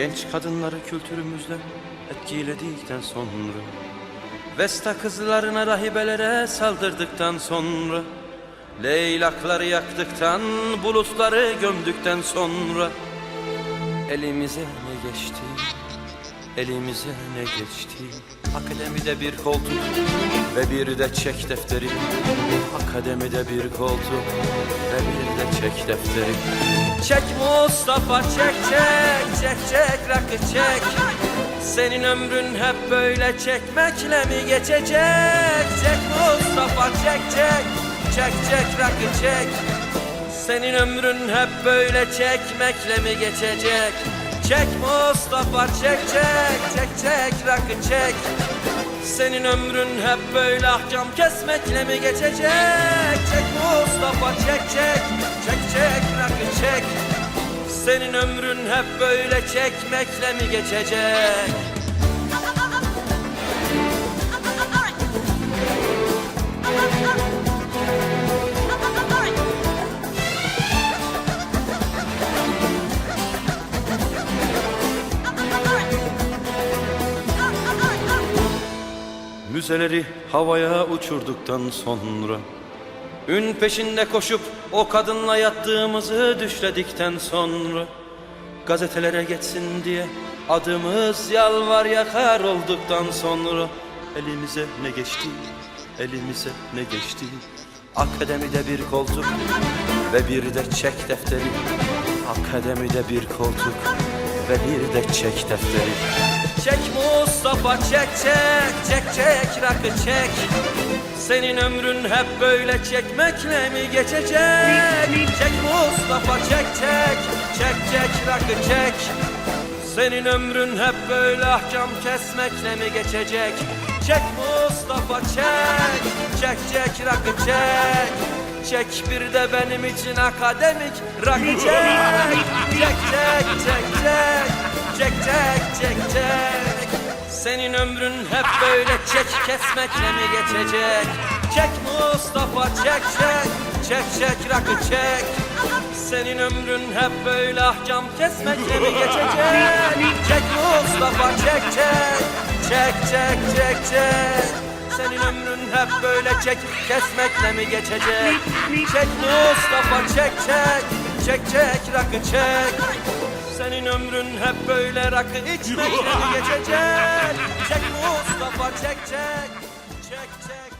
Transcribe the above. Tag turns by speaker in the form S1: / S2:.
S1: Genç kadınları kültürümüzle etkiledikten sonra Vesta kızlarına rahibelere saldırdıktan sonra Leylakları yaktıktan, bulutları gömdükten sonra Elimize ne geçti, elimize ne geçti? Akademide bir koltuk ve bir de çek defteri. Akademide bir koltuk de çek defteri. Çek Mustafa çek çek, çek çek rakı çek. Senin ömrün hep böyle çekmekle mi geçecek? Çek Mustafa çek çek, çek çek rakı çek. Senin ömrün hep böyle çekmekle mi geçecek? Çek Mustafa çek çek çek çek rakı çek Senin ömrün hep böyle ahkam kesmekle mi geçecek? Çek Mustafa çek çek çek çek rakı çek Senin ömrün hep böyle çekmekle mi geçecek? Müzeleri havaya uçurduktan sonra Ün peşinde koşup o kadınla yattığımızı düşledikten sonra Gazetelere geçsin diye adımız yalvar yakar olduktan sonra Elimize ne geçti, elimize ne geçti? Akademide bir koltuk ve bir de çek defteri Akademide bir koltuk ve bir de çek defteri. Çek Mustafa çek çek çek çek rakı çek. Senin ömrün hep böyle çekmekle mi geçecek? Çek Mustafa çek çek çek çek rakı çek. Senin ömrün hep böyle ahkam kesmekle mi geçecek? Çek Mustafa çek çek çek rakı çek Çek bir de benim için akademik. Rakı çek Çek çek çek çek. Çek çek çek çek. Senin ömrün hep böyle çek kesmekle mi geçecek? Çek Mustafa çek çek. Çek çek rakı çek. Senin ömrün hep böyle ahkam kesmekle mi geçecek? Çek Mustafa çek çek. Çek çek çek çek senin ömrün hep böyle çek kesmekle mi geçecek? Çek Mustafa çek çek çek çek rakı çek. Senin ömrün hep böyle rakı içmekle mi geçecek? Çek Mustafa çek çek çek çek